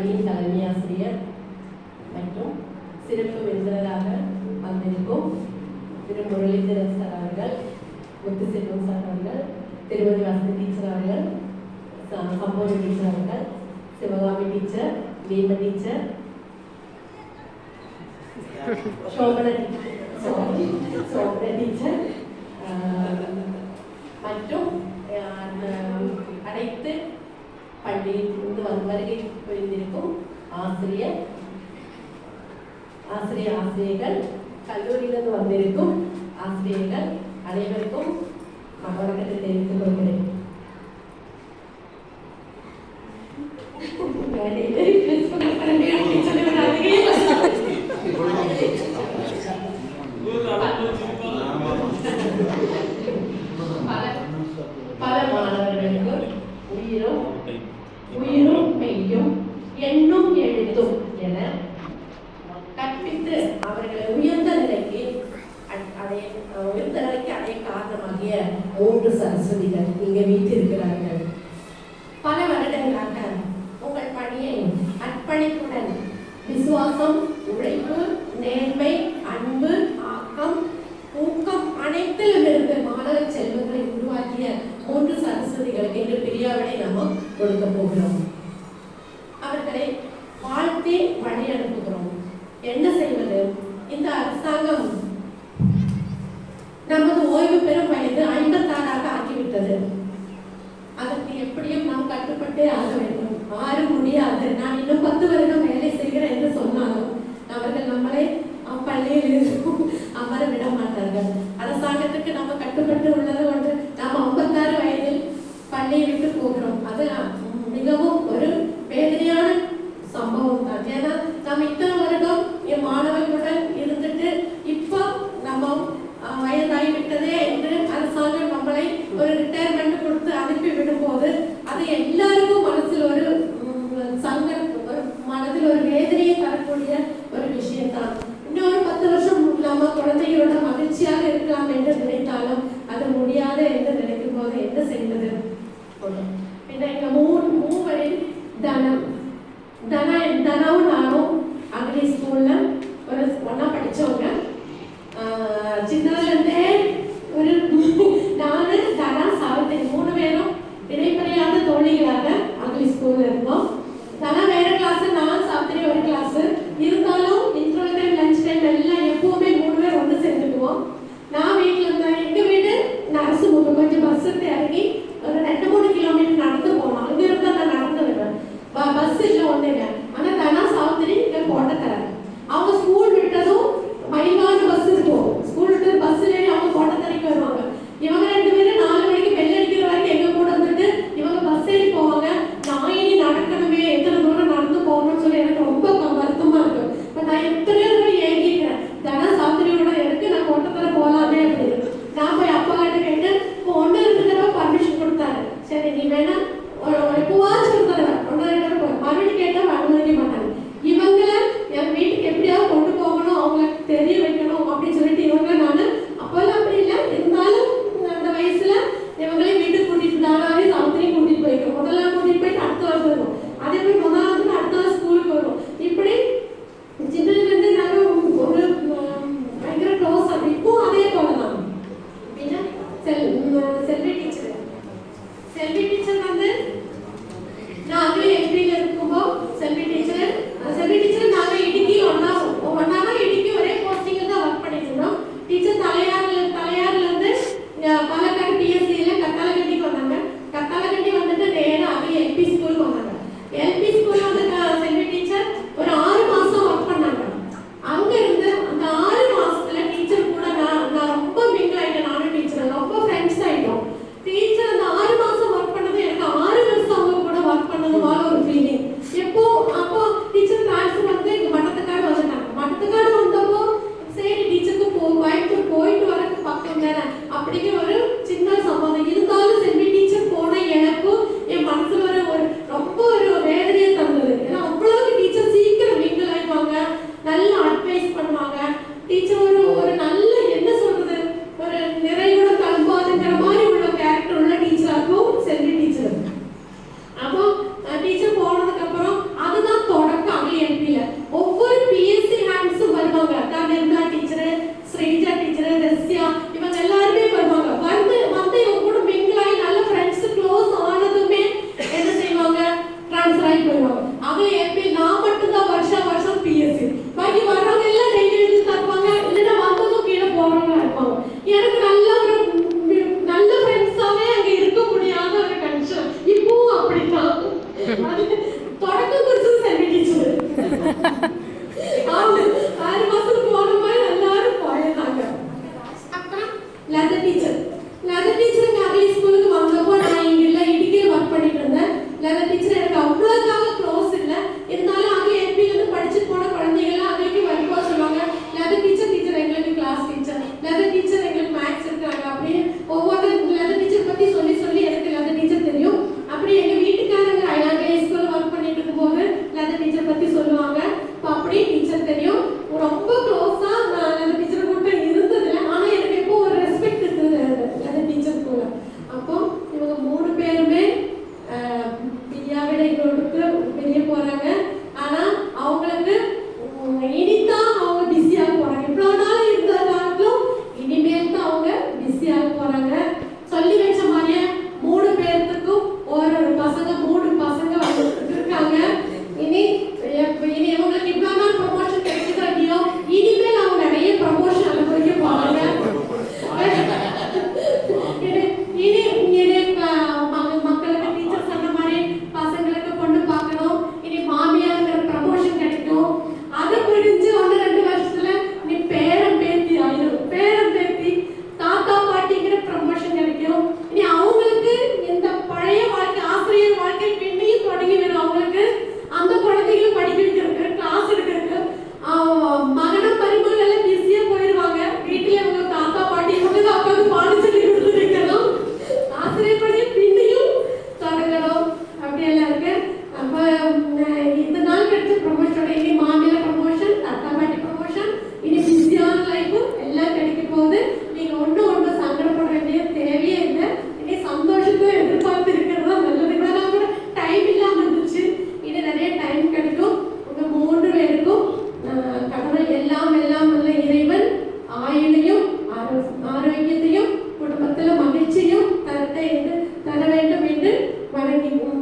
பள்ளியின் தலைமை ஆசிரியர் மற்றும் சிறப்பு விருந்தினராக வந்திருக்கும் திரு முரளிதரன் சார் அவர்கள் முத்துசெல்வம் சார் அவர்கள் திருமதி வசதி டீச்சர் அவர்கள் சம்போதி டீச்சர் அவர்கள் சிவகாமி டீச்சர் வீம டீச்சர் சோமன டீச்சர் மற்றும் அனைத்து பள்ளியிலிருந்து வருகை புரிந்திருக்கும் ஆசிரியர் ஆசிரியர் ஆசிரியர்கள் கல்லூரியிலிருந்து வந்திருக்கும் ஆசிரியர்கள் அனைவருக்கும் வணக்கத்தை தெரிவித்துக் கொள்கிறேன். பல மாணவர்களுக்கு உயிரும் உயிரும் மெய்யும் எண்ணும் எழுத்தும் என கற்பித்து அவர்களை உயர்ந்த நிலைக்கு அதை உயர்ந்த நிலைக்கு அதை காரணமாகிய மூன்று சரஸ்வதிகள் இங்கே வீட்டிருக்கிறார்கள் பல வருடங்களாக உங்கள் பணியை அர்ப்பணிப்புடன் விசுவாசம் உழைப்பு நேர்மை அன்பு ஆக்கம் ஊக்கம் அனைத்திலும் இருந்து மாணவ செல்வங்களை உருவாக்கிய மூன்று சரஸ்வதிகளுக்கு இன்று பிரியாவினை நம்ம கொடுக்க போகிறோம். அவர்களை வாழ்த்தி வழி அனுப்புகிறோம். என்ன செய்வது? இந்த அரசாங்கம் நமது ஓய்வு பெறும் வயது ஐம்பத்தாறாக ஆகிவிட்டது. அதற்கு எப்படியும் நாம் கட்டுப்பட்டே ஆக வேண்டும். ஆறும் முடியாது. நான் இன்னும் பத்து வருடம் வேலை செய்கிறேன் என்று சொன்னாலும் அவர்கள் நம்மளை இருக்கும் அமர விட மாட்டார்கள். அரசாங்கத்துக்கு நமக்கு நன்னாவும் நானும் அங்கே ஸ்கூலில் ஒரு ஒன்றா படிச்சவங்க சின்ன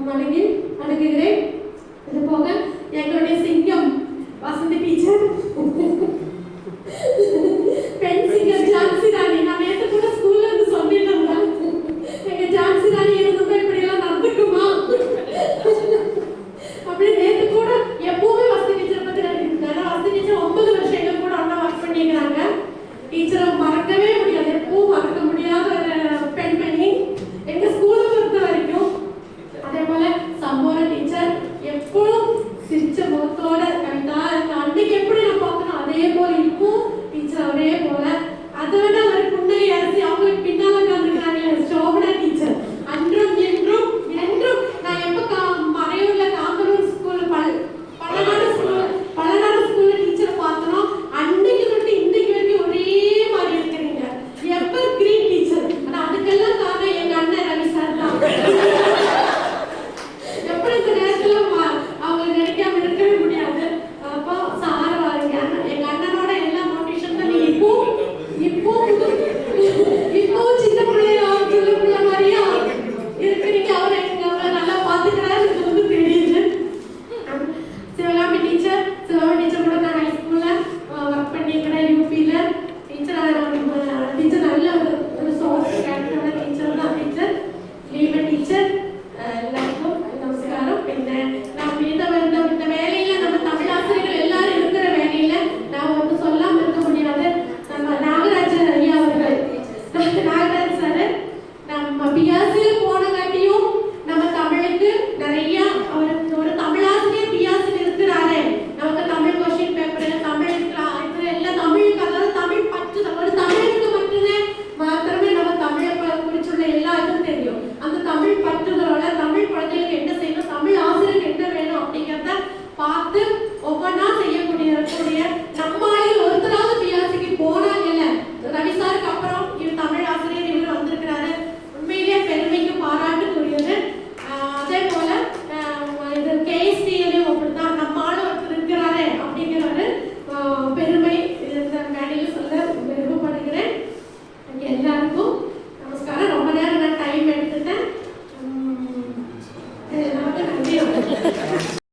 malingin, ada kegiatan. டீச்சர் ஒரே போல. அதை விட ஒரு புன்னகை அரசி அவங்களுக்கு பின்னால உட்காந்துருக்காங்க ஸ்டோபனா டீச்சர்.